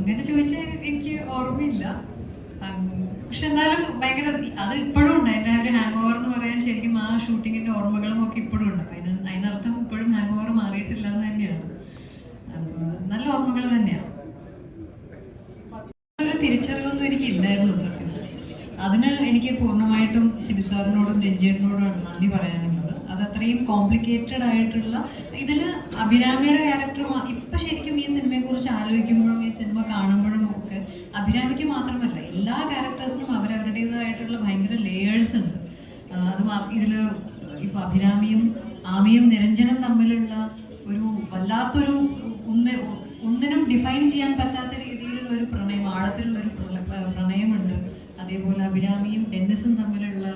അങ്ങനെ ചോദിച്ചാൽ എനിക്ക് ഓർമ്മയില്ല. പക്ഷെ എന്നാലും ഭയങ്കര അത് ഇപ്പോഴും ഉണ്ട്. എന്റെ ഒരു ഹാങ് ഓവർ എന്ന് പറയാൻ ശരിക്കും ആ ഷൂട്ടിങ്ങിന്റെ ഓർമ്മകളും ഒക്കെ ഇപ്പോഴും ഉണ്ട്. അപ്പം അതിന് അതിനർത്ഥം ഇപ്പോഴും ഹാങ് ഓവർ മാറിയിട്ടില്ല എന്ന് തന്നെയാണ്. അപ്പോൾ നല്ല ഓർമ്മകൾ തന്നെയാണ്. ഒരു തിരിച്ചറിവൊന്നും എനിക്ക് ഇല്ലായിരുന്നു സത്യത്തിൽ. അതിന് എനിക്ക് പൂർണമായിട്ടും സിബി സാറിനോടും നന്ദി പറയാനുള്ളത്. അത്രയും കോംപ്ലിക്കേറ്റഡ് ആയിട്ടുള്ള ഇതിൽ അഭിരാമിയുടെ ക്യാരക്ടർ ഇപ്പം ശരിക്കും ഈ സിനിമയെക്കുറിച്ച് ആലോചിക്കുമ്പോഴും ഈ സിനിമ കാണുമ്പോഴും ഒക്കെ അഭിരാമിക്ക് മാത്രമല്ല എല്ലാ ക്യാരക്ടേഴ്സിനും അവരവരുടേതായിട്ടുള്ള ഭയങ്കര ലേയേഴ്സ് ഉണ്ട്. അത് ഇതിൽ ഇപ്പോൾ അഭിരാമിയും ആമിയും നിരഞ്ജനും തമ്മിലുള്ള ഒരു വല്ലാത്തൊരു ഒന്ന് ഒന്നിനും ഡിഫൈൻ ചെയ്യാൻ പറ്റാത്ത രീതിയിലുള്ള ഒരു പ്രണയം ആഴത്തിലുള്ള ഒരു പ്രണയമുണ്ട്. അതേപോലെ അഭിരാമിയും ഡെന്നിസും തമ്മിലുള്ള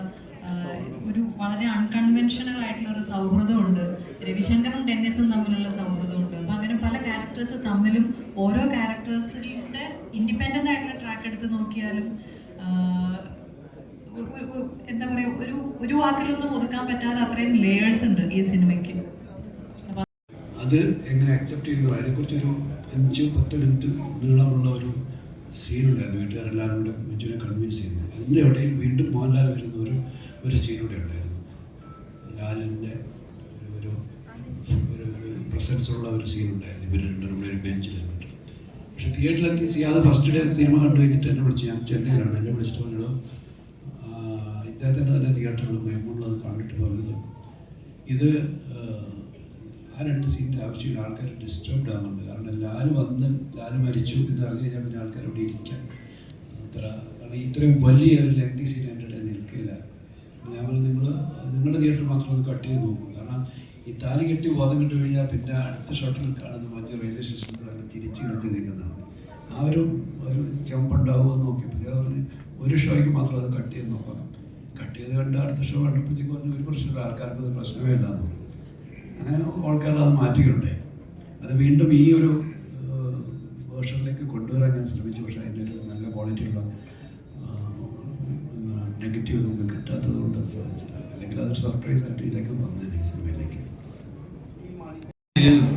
ഒരു വളരെ അൺകൺവെൻഷണൽ ആയിട്ടുള്ള ഒരു സൗഹൃദമുണ്ട്. രവിശങ്കറും ഡെന്നിസും തമ്മിലുള്ള സൗഹൃദമുണ്ട്. അപ്പം അങ്ങനെ പല ക്യാരക്ടേഴ്സ് തമ്മിലും ഓരോ ക്യാരക്ടേഴ്സിന്റെ ഇൻഡിപെൻഡന്റ് ആയിട്ടുള്ള ട്രാക്ക് എടുത്ത് നോക്കിയാലും എന്താ പറയുക ഒരു ഒരു വാക്കിലൊന്നും ഒതുക്കാൻ പറ്റാതെ അത്രയും ലേയേഴ്സ് ഉണ്ട് ഈ സിനിമയ്ക്ക്. അത് എങ്ങനെ അക്സെപ്റ്റ് ചെയ്യുന്നു അതിനെക്കുറിച്ചൊരു അഞ്ച് പത്ത് മിനിറ്റ് നീളമുള്ള ഒരു സീനുണ്ടായിരുന്നു വീട്ടുകാരെല്ലാവരും കൂടെ മഞ്ജുവിനെ കൺവിൻസ് ചെയ്യുന്നത് അതിന്റെ ഇടയിൽ വീണ്ടും മോഹൻലാൽ വരുന്ന ഒരു ഒരു സീനൂടെ ഉണ്ടായിരുന്നു. ലാലിന്റെ ഒരു ഒരു പ്രസൻസുള്ള പ്രസൻസ് ഒരു സീനുണ്ടായിരുന്നു ഇവർ രണ്ടുപേരും കൂടെ ഒരു ബെഞ്ചിൽ ഇരുന്നിട്ട് പക്ഷെ തിയേറ്ററിലെത്തി സിയാദ് ഫസ്റ്റ് ഡേ സിനിമ കണ്ടു കഴിഞ്ഞിട്ട് എന്നെ വിളിച്ചു. ഞാൻ ചെന്നൈയിലാണ്. എന്നെ വിളിച്ചിട്ട് പറഞ്ഞോ ഇദ്ദേഹത്തിന്റെ തന്നെ തിയേറ്ററിൽ മൈമൂണിൽ അത് കണ്ടിട്ട് പറഞ്ഞത് ഇത് ആ, രണ്ട് സീനിന്റെ ആവശ്യമില്ല ആൾക്കാർ ഡിസ്റ്റർബ്ഡ് ആകുന്നുണ്ട് കാരണം ലാൽ വന്ന് ലാൽ മരിച്ചു എന്ന് അറിഞ്ഞു കഴിഞ്ഞാൽ പിന്നെ ആൾക്കാർ അവിടെ ഇരിക്കാൻ അത്ര കാരണം ഇത്രയും വലിയ ഒരു ലെങ്തി സീൻ എന്റെ ഇടയിൽ നിൽക്കില്ല. ഞാൻ പറഞ്ഞു നിങ്ങൾ നിങ്ങളുടെ തിയേറ്റർ മാത്രം ഒന്ന് കട്ട് ചെയ്ത് നോക്കും. കാരണം ഈ താലി കെട്ടി ബോധം കിട്ടി കഴിഞ്ഞാൽ പിന്നെ അടുത്ത ഷോട്ടിൽ കാണുന്ന മറ്റു റെയിൽവേ സ്റ്റേഷനിൽ നല്ല ചിരിച്ച് കളിച്ച് നിൽക്കുന്നതാണ്. ആ ഒരു ഒരു ചെമ്പുണ്ടാവുമെന്ന് നോക്കിയപ്പോൾ ഞാൻ പറഞ്ഞു ഒരു ഷോയ്ക്ക് മാത്രം അത് കട്ട് ചെയ്ത് നോക്കാം കട്ട് ചെയ്ത് കണ്ട് അടുത്ത ഷോ കണ്ടപ്പോഴത്തേക്ക് പറഞ്ഞു ഒരു പ്രശ്നമില്ല ആൾക്കാർക്ക് അത് പ്രശ്നമേ ഇല്ല എന്ന് പറഞ്ഞു. അങ്ങനെ ആൾക്കാർ അത് മാറ്റുകയുണ്ടായി അത് വീണ്ടും ഈ ഒരു വേർഷനിലേക്ക് കൊണ്ടുവരാൻ ഞാൻ ശ്രമിച്ചു. പക്ഷേ അതിന്റെ ഒരു നല്ല ക്വാളിറ്റിയുള്ള നെഗറ്റീവ് നമുക്ക് കിട്ടാത്തത് കൊണ്ട് അത് സാധിച്ചില്ല. അല്ലെങ്കിൽ അതൊരു സർപ്രൈസ് ആയിട്ട് ഇതിലേക്ക് വന്നതിന് ഈ സിനിമയിലേക്ക്.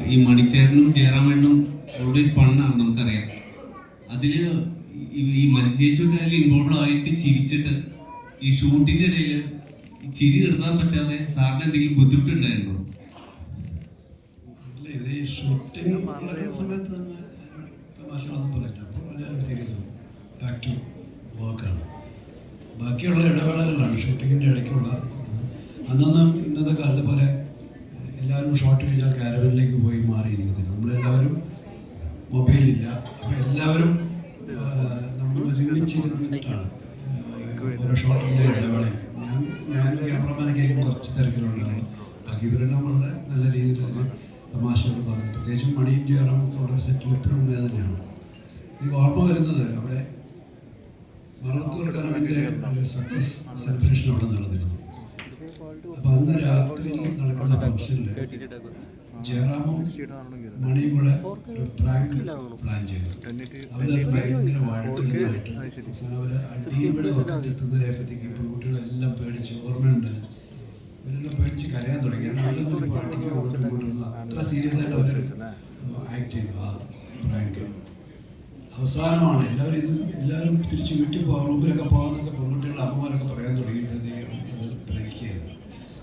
ഈ മണിച്ചേട്ടനും ജയറാമേട്ടനും ഓൾവേസ് ഫണ്ണാണ് നമുക്കറിയാം. അതിൽ ഈ- മനുഷ്യേശുക്കെ അതിൽ ഇൻവോൾവ് ആയിട്ട് ചിരിച്ചിട്ട് ഈ ഷൂട്ടിന്റെ ഇടയിൽ ചിരി നിർത്താൻ പറ്റാതെ സാറിന് എന്തെങ്കിലും ബുദ്ധിമുട്ടുണ്ടായിരുന്നോ? ഷൂട്ടിംഗ് നടക്കുന്ന സമയത്ത് തന്നെ തമാശകളൊന്നും പറയില്ല. അപ്പോൾ എല്ലാവരും സീരിയസ് ബാക്ക് ടു വർക്കാണ് ബാക്കിയുള്ള ഇടവേളകളിലാണ് ഷൂട്ടിങ്ങിന്റെ ഇടയ്ക്കുള്ള. അന്നൊന്നും ഇന്നത്തെ കാലത്തെ പോലെ എല്ലാവരും ഷോട്ട് കഴിഞ്ഞാൽ കാരവനിലേക്ക് പോയി മാറിയിരിക്കത്തില്ല. നമ്മളെല്ലാവരും മൊബൈലില്ല. അപ്പോൾ എല്ലാവരും നമ്മൾ ഒരുമിച്ചിരുന്നിട്ടാണ്. ഓരോ ഷോട്ടിന്റെ ഇടവേളയിൽ. ഞാൻ ഞാനും ക്യാമറമാനൊക്കെ കുറച്ച് തിരക്കിലുണ്ടായിരുന്നു ബാക്കി ഇവരെല്ലാം വളരെ നല്ല രീതിയിൽ തമാശകൾ പറഞ്ഞു പ്രത്യേകിച്ചും മണിയും ജയറാം ഒക്കെ ഉള്ള സെറ്റിൽ എപ്പോഴും ഉണ്ടായത് തന്നെയാണ് എനിക്ക് ഓർമ്മ വരുന്നത് അവിടെ മറവത്തൂർ കലവിന്റെ ഒരു സക്സസ് സെലിബ്രേഷൻ അവിടെ നടന്നിരുന്നു. അപ്പം അന്ന് രാത്രി നടക്കുന്ന ഫംഗ്ഷനിൽ ജയറാമും മണിയും കൂടെ ഒരു പ്രാങ്ക് പ്ലാൻ ചെയ്തു. അവരത് ഭയങ്കര വഴക്കുകളായിട്ട് അവർ അടിയുടെ ഒക്കെ എത്തുന്നതിനെ പറ്റി പെൺകുട്ടികളെല്ലാം പേടിച്ച് ഓർമ്മയുണ്ടല്ലോ അവരെല്ലാം പേടിച്ച് കരയാൻ തുടങ്ങി കാരണം അവരൊന്നും ഇപ്പോൾ അടിക്കാൻ അങ്ങോട്ടും ഇങ്ങോട്ടും അത്ര സീരിയസ് ആയിട്ട് അവർ ആക്ട് ചെയ്തു. ആ പ്രാങ്ക് അവസാനമാണ്. എല്ലാവരും ഇത് എല്ലാവരും തിരിച്ച് വീട്ടിൽ പോകാൻ റൂമിലൊക്കെ പോകാമെന്നൊക്കെ പെൺകുട്ടികളുടെ അമ്മമാരൊക്കെ പറയാൻ തുടങ്ങിയപ്പോഴത്തേക്കും അത് ബ്രേക്ക് ചെയ്തത്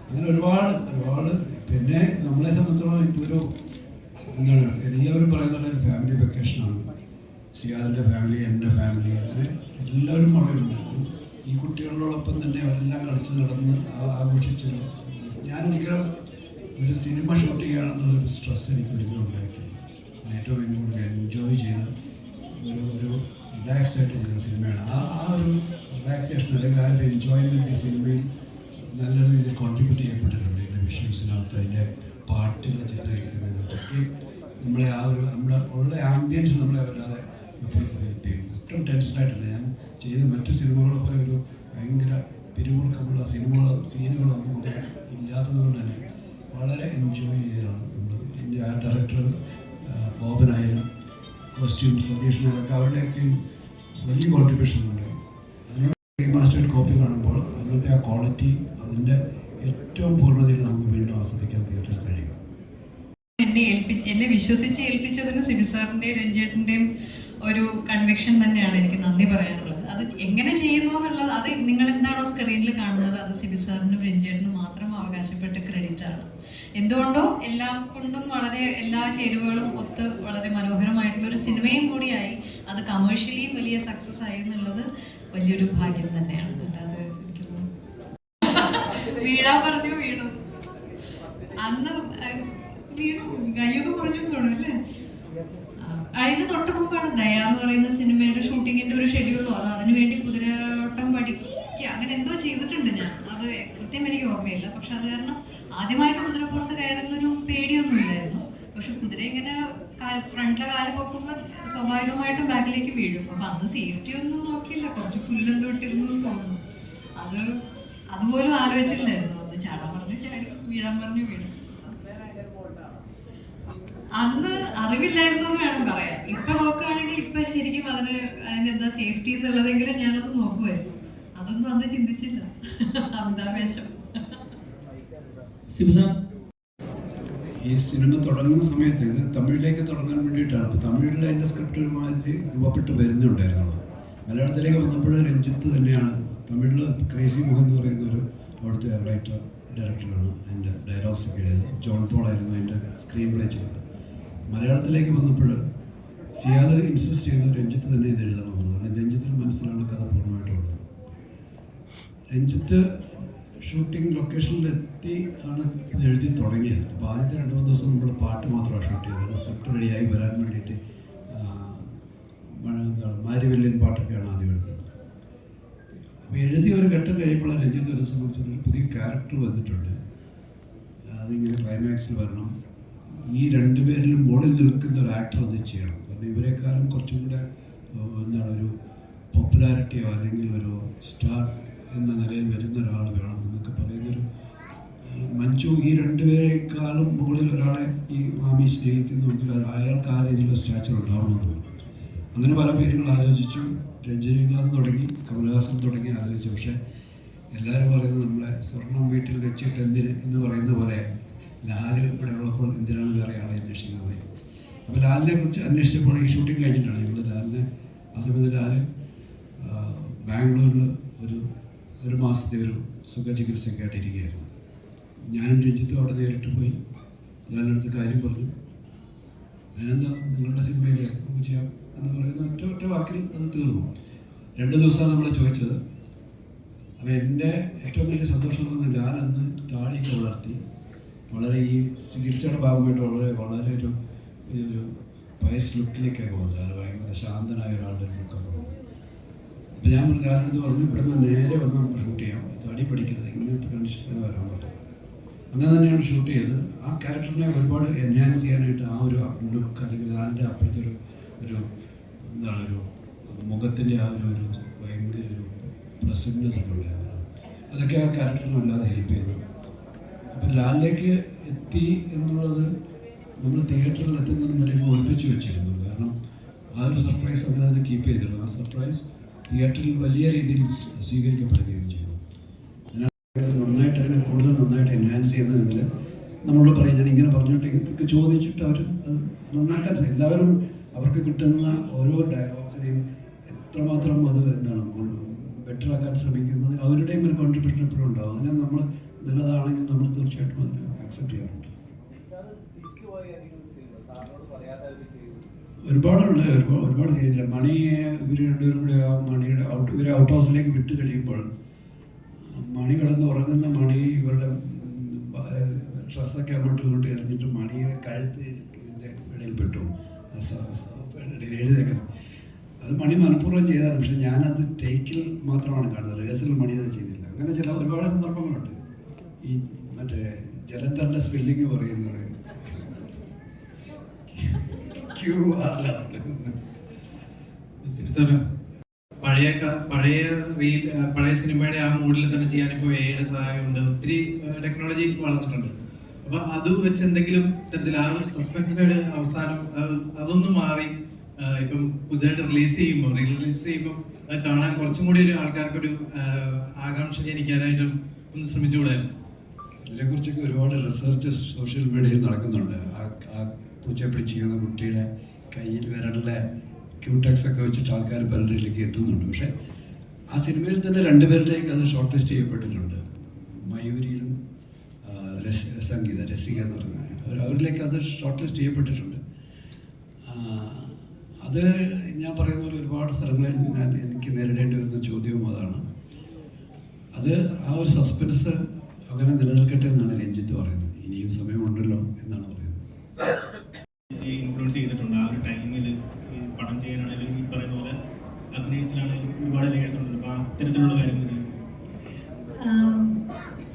അങ്ങനെ ഒരുപാട് ഒരുപാട് പിന്നെ നമ്മളെ സംബന്ധിച്ചോളം ഇപ്പോൾ ഒരു എന്താണ് എല്ലാവരും പറയുന്നുള്ള ഒരു ഫാമിലി വെക്കേഷനാണ് സിയാദിന്റെ ഫാമിലി എന്റെ ഫാമിലി അങ്ങനെ കളിച്ച് നടന്ന് ആഘോഷിച്ചൊരു ഞാനൊരിക്കലും ഒരു സിനിമ ഷൂട്ട് ചെയ്യണമെന്നുള്ളൊരു സ്ട്രെസ് എനിക്ക് ഒരിക്കലും ഉണ്ടായിട്ടില്ല. ഞാൻ ഏറ്റവും കൂടുതൽ എൻജോയ് ചെയ്ത് ഒരു ഒരു റിലാക്സ് ആയിട്ട് ചെയ്യുന്ന സിനിമയാണ്. ആ ആ ഒരു റിലാക്സേഷൻ അല്ലെങ്കിൽ ആ ഒരു എൻജോയ്മെന്റ് ഈ സിനിമയിൽ നല്ല രീതിയിൽ കോൺട്രിബ്യൂട്ട് ചെയ്യപ്പെട്ടിട്ടുണ്ട്. എന്റെ വിഷ്വൽസിനകത്ത് അതിന്റെ പാട്ടുകൾ ചിത്രീകരിക്കുന്നതിനകത്തൊക്കെ നമ്മളെ ആ ഒരു നമ്മുടെ ഉള്ള ആംബിയൻസ് നമ്മളെ വല്ലാതെ എപ്പോഴും ഹെൽപ്പ് ചെയ്യും ഒട്ടും ടെൻഷനായിട്ടില്ല ഞാൻ ചെയ്ത മറ്റു സിനിമകളെ പോലെ ഒരു ഭയങ്കര പിരിമുറുക്കമുള്ള സിനിമകളോ സീനുകളൊന്നും ഇല്ലാത്തത് കൊണ്ട് തന്നെ വളരെ എൻജോയ് ചെയ്താണ് നമ്മൾ എന്റെ ആ ഡയറക്ടർ ബോബനായാലും കോസ്റ്റ്യൂം സതീഷിനൊക്കെ അവരുടെയൊക്കെയും വലിയ കോൺട്രിബ്യൂഷൻ ഉണ്ട്. അതിനോട് റീമാസ്റ്റേഡ് കോപ്പി കാണുമ്പോൾ അതിനകത്തെ ആ ക്വാളിറ്റി അതിന്റെ ഏറ്റവും പൂർണതയിൽ നമുക്ക് വീണ്ടും ആസ്വദിക്കാൻ തീയേറ്ററിൽ കഴിയും. എന്നെ ഏൽപ്പിച്ച് എന്നെ വിശ്വസിച്ച് ഏൽപ്പിച്ചതിന് സിബി സാറിന്റെയും രഞ്ജേട്ടന്റെയും ഒരു കൺവിക്ഷൻ തന്നെയാണ് എനിക്ക് നന്ദി പറയാനുള്ളത്. അത് എങ്ങനെ ചെയ്യുന്നു എന്നുള്ളത് അത് നിങ്ങൾ എന്താണോ സ്ക്രീനിൽ കാണുന്നത്? അത് സിബി സാറിനും രഞ്ജേട്ടനും മാത്രം അവകാശപ്പെട്ട ക്രെഡിറ്റ് ആണ്. എന്തുകൊണ്ടോ എല്ലാം കൊണ്ടും വളരെ എല്ലാ ചേരുവകളും ഒത്ത് വളരെ മനോഹരമായിട്ടുള്ള ഒരു സിനിമയും കൂടിയായി. അത് കമേഴ്ഷ്യലിയും വലിയ സക്സസ് ആയി എന്നുള്ളത് വലിയൊരു ഭാഗ്യം തന്നെയാണ്. അല്ലാതെ വീഴാൻ പറഞ്ഞു വീണു. അന്ന് വീണു. കയ്യൊക്കെ പറഞ്ഞു തോന്നുന്നു അല്ലേ? അതിന് തൊട്ട് മുമ്പാണ് ദയ എന്ന് പറയുന്ന സിനിമയുടെ ഷൂട്ടിങ്ങിന്റെ ഒരു ഷെഡ്യൂളോ? അതോ അതിനു വേണ്ടി കുതിരയോട്ടം പഠിക്കുക? അങ്ങനെ എന്തോ ചെയ്തിട്ടുണ്ട് ഞാൻ. അത് കൃത്യം എനിക്ക് ഓർമ്മയില്ല. പക്ഷെ അത് കാരണം ആദ്യമായിട്ട് കുതിരപ്പുറത്ത് കയറുന്നൊരു പേടിയൊന്നും ഇല്ലായിരുന്നു. പക്ഷെ കുതിര ഇങ്ങനെ ഫ്രണ്ടിലെ കാൽ പൊക്കുമ്പോൾ സ്വാഭാവികമായിട്ടും ബാക്കിലേക്ക് വീഴും. അപ്പൊ അന്ന് സേഫ്റ്റി ഒന്നും നോക്കിയില്ല. കുറച്ച് പുല്ലും തൊട്ടിരുന്നു തോന്നുന്നു. അത് അതുപോലും ആലോചിച്ചിട്ടില്ലായിരുന്നു അത് ചാടാൻ പറഞ്ഞു ചാടി വീഴാൻ പറഞ്ഞു വീണു. അന്ന് അറിവില്ലായിരുന്നു എന്ന് വേണം പറയാൻ. ഇപ്പൊ നോക്കുകയാണെങ്കിൽ ഇപ്പൊ ശരിക്കും അതിന് അതിനെന്താ സേഫ്റ്റി എന്നുള്ളതെങ്കിലും ഞാനത് നോക്കുമായിരുന്നു അതൊന്നും അന്ന് ചിന്തിച്ചില്ല. അമിതാവേശം ഈ സിനിമ തുടങ്ങുന്ന സമയത്ത് ഇത് തമിഴിലേക്ക് തുടങ്ങാൻ വേണ്ടിയിട്ടാണ്. അപ്പോൾ തമിഴിൽ അതിന്റെ സ്ക്രിപ്റ്റ് ഒരുമാതിരി രൂപപ്പെട്ട് വരുന്നുണ്ടായിരുന്നുള്ളൂ മലയാളത്തിലേക്ക് വന്നപ്പോൾ രഞ്ജിത്ത് തന്നെയാണ് തമിഴിൽ ക്രേസി മോഹൻ എന്ന് പറയുന്ന ഒരു അവിടുത്തെ റൈറ്റർ ഡയറക്ടറാണ് അതിന്റെ ഡയലോഗ്സ് ഒക്കെ എഴുതിയത് ജോൺ പോളായിരുന്നു അതിന്റെ സ്ക്രീൻ പ്ലേ ചെയ്തത്. മലയാളത്തിലേക്ക് വന്നപ്പോൾ സിയാദ് ഇൻസിസ്റ്റ് ചെയ്യുന്ന രഞ്ജിത്ത് തന്നെ ഇത് എഴുതണമെന്ന് കാരണം രഞ്ജിത്തിന് മനസ്സിലാണ് കഥ പൂർണമായിട്ടുള്ളത്. രഞ്ജിത്ത് ഷൂട്ടിംഗ് ലൊക്കേഷനിൽ എത്തി ആണ് ഇത് എഴുതി തുടങ്ങിയത്. അപ്പോൾ ആദ്യത്തെ രണ്ട് മൂന്ന് ദിവസം നമ്മൾ പാട്ട് മാത്രമാണ് ഷൂട്ട് ചെയ്തത് സ്ക്രിപ്റ്റ് റെഡിയായി വരാൻ വേണ്ടിയിട്ട് എന്താണ് മാരിവെല്ലിൻ പാട്ടൊക്കെയാണ് ആദ്യം എടുത്തത്. അപ്പോൾ എഴുതിയ ഒരു ഘട്ടം കഴിയുമ്പോൾ രഞ്ജിത്ത് ഒരു സംബന്ധിച്ചൊരു പുതിയ ക്യാരക്ടർ വന്നിട്ടുണ്ട്. അതിങ്ങനെ ക്ലൈമാക്സിൽ വരണം. ഈ രണ്ടുപേരിലും മുകളിൽ നിൽക്കുന്ന ഒരു ആക്ടർ അത് ചെയ്യണം. കാരണം ഇവരെക്കാളും കുറച്ചും കൂടെ എന്താണ് ഒരു പോപ്പുലാരിറ്റിയോ അല്ലെങ്കിൽ ഒരു സ്റ്റാർ എന്ന നിലയിൽ വരുന്ന ഒരാൾ വേണം എന്നൊക്കെ പറയുന്നൊരു മഞ്ജു ഈ രണ്ടുപേരെക്കാളും മുകളിൽ ഒരാളെ ഈ മാമി സ്നേഹിക്കുന്നുവെങ്കിൽ അയാൾക്ക് ആ രീതിയിലുള്ള സ്റ്റാച്ചർ ഉണ്ടാവണമെന്ന് അങ്ങനെ പല പേരുകൾ ആലോചിച്ചു. രഞ്ജനീകാന്ത് തുടങ്ങി കമലഹാസൻ തുടങ്ങി ആലോചിച്ചു. പക്ഷേ എല്ലാവരും പറയുന്നത് നമ്മളെ സ്വർണം വീട്ടിൽ വെച്ചിട്ട് എന്തിന് എന്ന് പറയുന്ന പോലെ ലാൽ ഇവിടെ ഉള്ളപ്പോൾ എന്തിനാണ് വേറെ ആളെ അന്വേഷിക്കുന്നത്? അപ്പോൾ ലാലിനെ കുറിച്ച് അന്വേഷിച്ചപ്പോൾ ഈ ഷൂട്ടിംഗ് കഴിഞ്ഞിട്ടാണ്. ഞങ്ങൾ ലാലിനെ ആ സമയത്ത് ലാൽ ബാംഗ്ലൂരിൽ ഒരു ഒരു മാസത്തെ ഒരു സുഖ ചികിത്സ കേട്ടിരിക്കുകയായിരുന്നു ഞാനും രഞ്ജിത്തും അവിടെ നേരിട്ട് പോയി ലാലിനടുത്ത് കാര്യം പറഞ്ഞു. അതിനെന്താ നിങ്ങളുടെ സിനിമയിൽ നമുക്ക് ചെയ്യാം? എന്ന് പറയുന്ന ഒറ്റ ഒറ്റ വാക്കിൽ അത് തീർന്നു. രണ്ട് ദിവസമാണ് നമ്മളെ ചോദിച്ചത്. അപ്പോൾ എന്റെ ഏറ്റവും വലിയ സന്തോഷം എന്ന് പറഞ്ഞാൽ ലാൽ അന്ന് വളർത്തി വളരെ ഈ ചികിത്സയുടെ ഭാഗമായിട്ട് വളരെ വളരെ ഒരു ഒരു വയസ് ലുക്കിലേക്കൊക്കെ വന്നു അത് ഭയങ്കര ശാന്തനായ ഒരാളുടെ ഒരു ലുക്കൊക്കെ വന്നു അപ്പം ഞാൻ ലാലിനടുത്ത് പറഞ്ഞു ഇവിടെ നിന്ന് നേരെ വന്ന് നമുക്ക് ഷൂട്ട് ചെയ്യാം. തടി പഠിക്കുന്നത് ഇങ്ങനത്തെ കണ്ടീഷൻ തന്നെ വരാൻ പറ്റും. അങ്ങനെ തന്നെയാണ് ഷൂട്ട് ചെയ്തത്. ആ ക്യാരക്ടറിനെ ഒരുപാട് എൻഹാൻസ് ചെയ്യാനായിട്ട് ആ ഒരു ലുക്ക് അല്ലെങ്കിൽ അതിന്റെ അപ്പോഴത്തെ ഒരു ഒരു എന്താണ് ഒരു മുഖത്തിന്റെ ആ ഒരു ഒരു ഭയങ്കര ഒരു പ്രസന്നസ് ഒക്കെ ഉണ്ടായിരുന്നു. അതൊക്കെ ആ ക്യാരക്ടറിനെ വല്ലാതെ ഹെൽപ്പ് ചെയ്തു. അപ്പം ലാലിലേക്ക് എത്തി എന്നുള്ളത് നമ്മൾ തിയേറ്ററിൽ എത്തുന്നതിന് മുന്നേ ഒളിപ്പിച്ച് വെച്ചിരുന്നു. കാരണം ആ ഒരു സർപ്രൈസ് നമ്മൾ തന്നെ കീപ്പ് ചെയ്തിരുന്നു. ആ സർപ്രൈസ് തിയേറ്ററിൽ വലിയ രീതിയിൽ സ്വീകരിക്കപ്പെടുകയും ചെയ്തു. അതിനകത്ത് നന്നായിട്ട് അതിനെ കൂടുതൽ നന്നായിട്ട് എൻഹാൻസ് ചെയ്യുന്നതിൽ നമ്മളോട് പറയും ഞാൻ ഇങ്ങനെ പറഞ്ഞിട്ട് ഇതൊക്കെ ചോദിച്ചിട്ട് അവർ നന്നാക്കാൻ. എല്ലാവരും അവർക്ക് കിട്ടുന്ന ഓരോ ഡയലോഗ്സിനെയും എത്രമാത്രം അത് എന്താണ് ബെറ്റർ ആക്കാൻ ശ്രമിക്കുന്നത് അവരുടെയും ഒരു കോൺട്രിബ്യൂഷൻ എപ്പോഴും ഉണ്ടാവും. അതിനെ നമ്മൾ നല്ലതാണെങ്കിൽ നമ്മൾ തീർച്ചയായിട്ടും അതിനെ ആക്സെപ്റ്റ് ചെയ്യാറുണ്ട്. ഒരുപാടുണ്ട്. ഒരുപാട് ഒരുപാട് ചെയ്യില്ല മണിയെ ഇവർ രണ്ടുപേരും കൂടി ആ മണിയുടെ ഔട്ട് ഇവരെ ഔട്ട് ഹൗസിലേക്ക് വിട്ട് കഴിയുമ്പോൾ മണി കിടന്ന് ഉറങ്ങുന്ന മണി ഇവരുടെ ഡ്രസ്സൊക്കെ അങ്ങോട്ടും ഇങ്ങോട്ടും എറിഞ്ഞിട്ട് മണിയുടെ കഴുത്ത് ഇതിന്റെ ഇടയിൽ പെട്ടു. ആ സ- സ- ഇടയിൽ എഴുതിയൊക്കെ. അത് മണി മനഃപൂർവം ചെയ്തതാണ് പക്ഷെ ഞാനത് ടേക്കിൽ മാത്രമാണ് കാണുന്നത്. റിഹേഴ്സൽ മണി അത് ചെയ്തില്ല അങ്ങനെ ചില ഒരുപാട് സന്ദർഭങ്ങളുണ്ട്. ഈ മറ്റേ ജലന്ധറിന്റെ സ്പെല്ലിങ് പറയുന്നത്. പഴയ പഴയ റീൽ പഴയ സിനിമയുടെ ആ മൂഡിൽ തന്നെ ചെയ്യാൻ ഇപ്പോൾ എയുടെ സഹായമുണ്ട്. ഒത്തിരി ടെക്നോളജി വളർന്നിട്ടുണ്ട്. അപ്പൊ അത് വെച്ച് എന്തെങ്കിലും തരത്തിൽ ആ ഒരു സസ്പെൻസിന്റെ ഒരു അവസാനം അതൊന്നും മാറി ഇപ്പം പുതിയതായിട്ട് റിലീസ് ചെയ്യുമ്പോൾ റിലീസ് ചെയ്യുമ്പോൾ അത് കാണാൻ കുറച്ചും കൂടി ഒരു ആൾക്കാർക്ക് ഒരു ആകാംക്ഷ ജനിക്കാനായിട്ടും ഒന്ന് ശ്രമിച്ചുകൂടായിരുന്നു അതിനെക്കുറിച്ചൊക്കെ ഒരുപാട് റിസർച്ച് സോഷ്യൽ മീഡിയയിൽ നടക്കുന്നുണ്ട്. ആ ആ പൂച്ച പിടിച്ചിരിക്കുന്ന കുട്ടിയുടെ കയ്യിൽ വിരലിലെ ക്യൂടെക്സ് ഒക്കെ വെച്ചിട്ട് ആൾക്കാർ പലരിലേക്ക് എത്തുന്നുണ്ട്. പക്ഷേ ആ സിനിമയിൽ തന്നെ രണ്ടുപേരിലേക്ക് അത് ഷോർട്ട് ലിസ്റ്റ് ചെയ്യപ്പെട്ടിട്ടുണ്ട്. മയൂരിയിലും രസ സംഗീത രസിക എന്ന് പറഞ്ഞ അവരിലേക്ക് അത് ഷോർട്ട് ലിസ്റ്റ് ചെയ്യപ്പെട്ടിട്ടുണ്ട്. അത് ഞാൻ പറയുന്ന പോലെ ഒരുപാട് സ്ഥലങ്ങളിൽ ഞാൻ എനിക്ക് നേരിടേണ്ടി വരുന്ന ചോദ്യവും അതാണ്. അത് ആ ഒരു സസ്പെൻസ് അങ്ങനെ നിലനിൽക്കട്ടെ എന്നാണ് രഞ്ജിത്ത് പറയുന്നത്. ഇനിയും സമയമുണ്ടല്ലോ എന്നാണ് പറയുന്നത്. ഇൻഫ്ലുവൻസ് ചെയ്തിട്ടുണ്ട്. ആ ഒരു ടൈമിൽ ഈ പടം ചെയ്യാനാണെങ്കിലും ഈ പറയുന്ന പോലെ അഭിനയിച്ചിലാണെങ്കിലും ഒരുപാട് ലേയേഴ്സ് ഉണ്ട്. അപ്പോൾ അത്തരത്തിലുള്ള കാര്യങ്ങൾ ചെയ്യുന്നു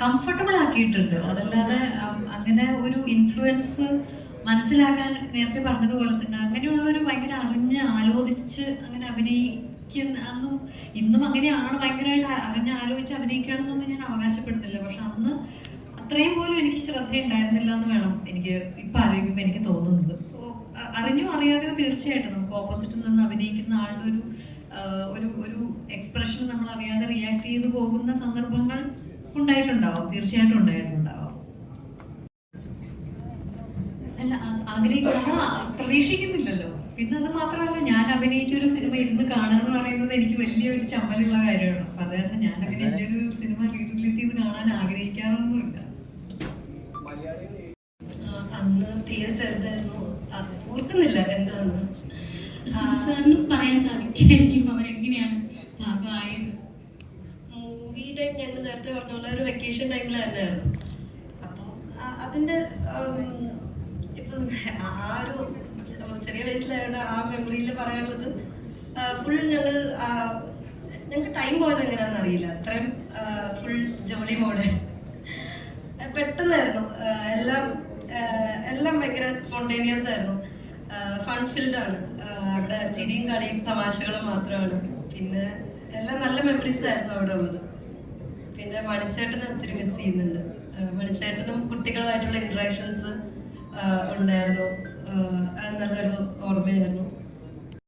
കംഫർട്ടബിൾ ആക്കിയിട്ടുണ്ട്. അതല്ലാതെ അങ്ങനെ ഒരു ഇൻഫ്ലുവൻസ് മനസ്സിലാക്കാൻ നേരത്തെ പറഞ്ഞതുപോലെ തന്നെ ഭയങ്കര ആലോചിച്ച് അങ്ങനെ അഭിനയിക്കുന്ന അന്നും ഇന്നും അങ്ങനെയാണ് ഭയങ്കരമായിട്ട് അറിഞ്ഞ് ആലോചിച്ച് അഭിനയിക്കുകയാണെന്നൊന്നും ഞാൻ അവകാശപ്പെടുന്നില്ല. പക്ഷെ അന്ന് അത്രയും പോലും എനിക്ക് ശ്രദ്ധ ഉണ്ടായിരുന്നില്ല എന്ന് വേണം എനിക്ക് ഇപ്പൊ ആലോചിക്കുമ്പോൾ എനിക്ക് തോന്നുന്നത്. അറിഞ്ഞു അറിയാതെ അറിഞ്ഞോ അറിയാതെയോ തീർച്ചയായിട്ടും നമുക്ക് ഓപ്പോസിറ്റിൽ നിന്ന് അഭിനയിക്കുന്ന ആളുടെ ഒരു ഒരു ഒരു എക്സ്പ്രഷൻ നമ്മൾ അറിയാതെ റിയാക്ട് ചെയ്ത് പോകുന്ന സന്ദർഭങ്ങൾ ഉണ്ടായിട്ടുണ്ടാവും തീർച്ചയായിട്ടും ഉണ്ടായിട്ടുണ്ടാവും. അല്ല ആഗ്രഹിക്കുന്ന പ്രതീക്ഷിക്കുന്നില്ലല്ലോ. പിന്നെ അത് മാത്രമല്ല ഞാൻ അഭിനയിച്ച ഒരു സിനിമ ഇരുന്ന് കാണുക എന്ന് പറയുന്നത് എനിക്ക് വലിയൊരു ചമ്മലുള്ള കാര്യമാണ്. അപ്പൊ അത് കാരണം ഞാൻ അങ്ങനെ എന്റെ ഒരു സിനിമ റീ റിലീസ് ചെയ്ത് കാണാൻ ആഗ്രഹിക്കാറൊന്നുമില്ല. അന്ന് തീരെ ചെറുതായിരുന്നു. ഓർക്കുന്നില്ല എന്താന്ന് സാറിന് പറയാൻ സാധിക്കായിരിക്കും അവരെങ്ങനെയാണ് ഭാഗമായത്. മൂവി ടൈം ഞങ്ങൾ നേരത്തെ പറഞ്ഞ പോലെ ഒരു വെക്കേഷൻ ടൈമിൽ തന്നെയായിരുന്നു. അപ്പോൾ അതിന്റെ ഇപ്പം ആ ഒരു ചെറിയ വയസ്സിലായതുകൊണ്ട് ആ മെമ്മറിയിൽ പറയാനുള്ളത് ഫുൾ ഞങ്ങൾ ഞങ്ങൾക്ക് ടൈം പോയത് എങ്ങനെയാണെന്ന് അറിയില്ല. അത്രയും ഫുൾ ജോളി മോഡ് പെട്ടെന്നായിരുന്നു. എല്ലാം എല്ലാം ഭയങ്കര സ്പോണ്ടേനിയസ് ആയിരുന്നു. ഫൺ ഫിൽഡ് ആണ്. അവിടെ ചിരിയും കളിയും തമാശകളും മാത്രമാണ്. പിന്നെ എല്ലാം നല്ല മെമ്മറീസ് ആയിരുന്നു അവിടെ ഉള്ളത്. പിന്നെ മണിച്ചേട്ടനെ ഒത്തിരി മിസ് ചെയ്യുന്നുണ്ട്. മണിച്ചേട്ടനും കുട്ടികളുമായിട്ടുള്ള ഇൻട്രാക്ഷൻസ് ഉണ്ടായിരുന്നു. ആ, അത് നല്ലൊരു ഓർമ്മയായിരുന്നു.